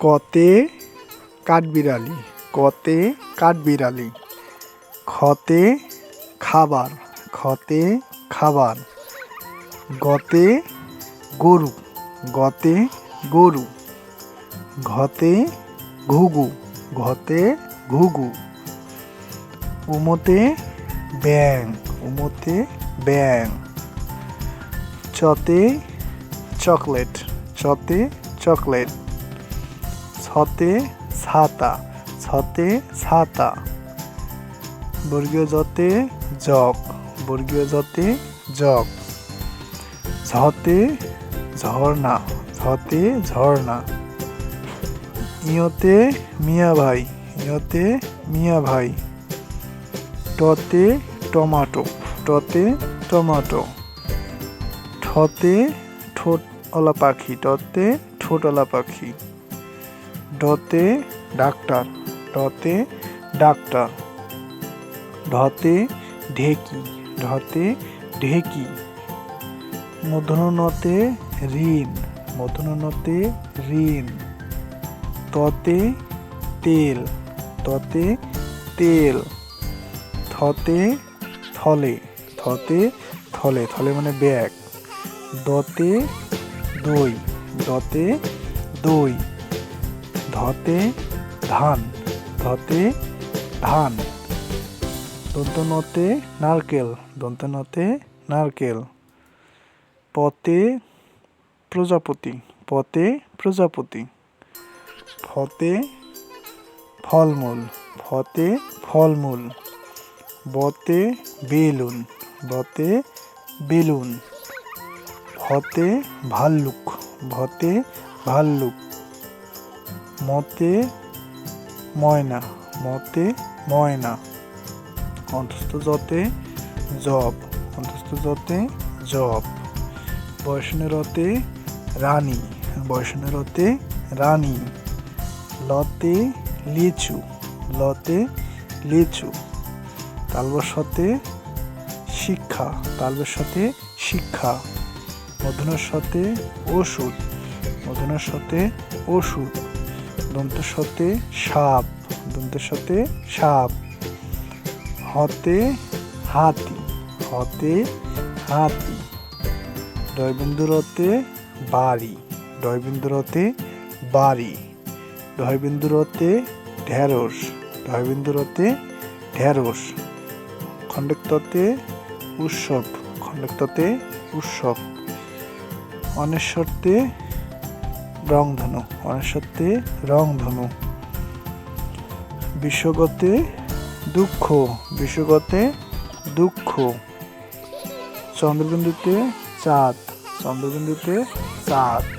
কতে কাঠবিড়ালি কতে কাঠবিড়ালি। খতে খাবার খতে খাবার। গতে গরু গতে গরু। ঘতে ঘুঘু ঘতে ঘুঘু। উমতে ব্যাং উমতে ব্যাং। চতে চকলেট চতে চকলেট। ছতে ছাতা ছতে ছাতা বর্গীয় জতে জগ বর্গীয় জতে জগ। ঝতে ঝর্ণা ঝতে ঝর্ণা। ইয়তে মিয়া ভাই ইয়তে মিয়া ভাই টতে টমাটো টতে টমাটো। ঠতে ঠোঁটওয়ালা পাখি টতে ঠোঁটওয়ালা পাখি ডতে ডাক্তার ডতে ডাক্তার। ঢতে ঢেকি ঢতে ঢেকি। মধুনতে ঋণ মধুনতে ঋণ। ততে তেল ততে তেল। থতে থলে থতে থলে থলে মানে ব্যাগ। দতে দই দতে দই। ধতে ধান ধতে ধান, দন্তনতে নারকেল দন্তনতে নারকেল, পতে প্রজাপতি পতে প্রজাপতি, ফতে ফলমূল ফতে ফলমূল, বতে বেলুন বতে বেলুন ভতে ভাল্লুক ভতে ভাল্লুক। মতে ময়না মতে ময়না। অন্তস্থ যতে জব, অন্তস্থ যতে জব। বয়সনেরতে রানী বয়সনেরতে রানী। লতে লিচু লতে লিচু। তালবসতে শিক্ষা তালবের সাথে শিক্ষা। মধুনার সাথে ওষুধ মধুনার সাথে ওষুধ। দন্তের সাথে সাপ দন্তের সাথে সাপ, হতে হাতি হতে হাতি ডয়বিন্দুরতে বাড়ি ডয়বিন্দুরতে বাড়ি ডয়বিন্দুরতে ঢেঁড়স ডয়বিন্দুরতে ঢেঁড়স, খণ্ডেক্ততে উৎসব খণ্ডেক্ততে উৎসব অনেশ্বরতে রংধনু অনেশ্বরতে রংধনু। বিশ্বগতে দুঃখ বিশ্বগতে দুঃখ। চন্দ্রবিন্দুতে চাঁদ চন্দ্রবিন্দুতে চাঁদ।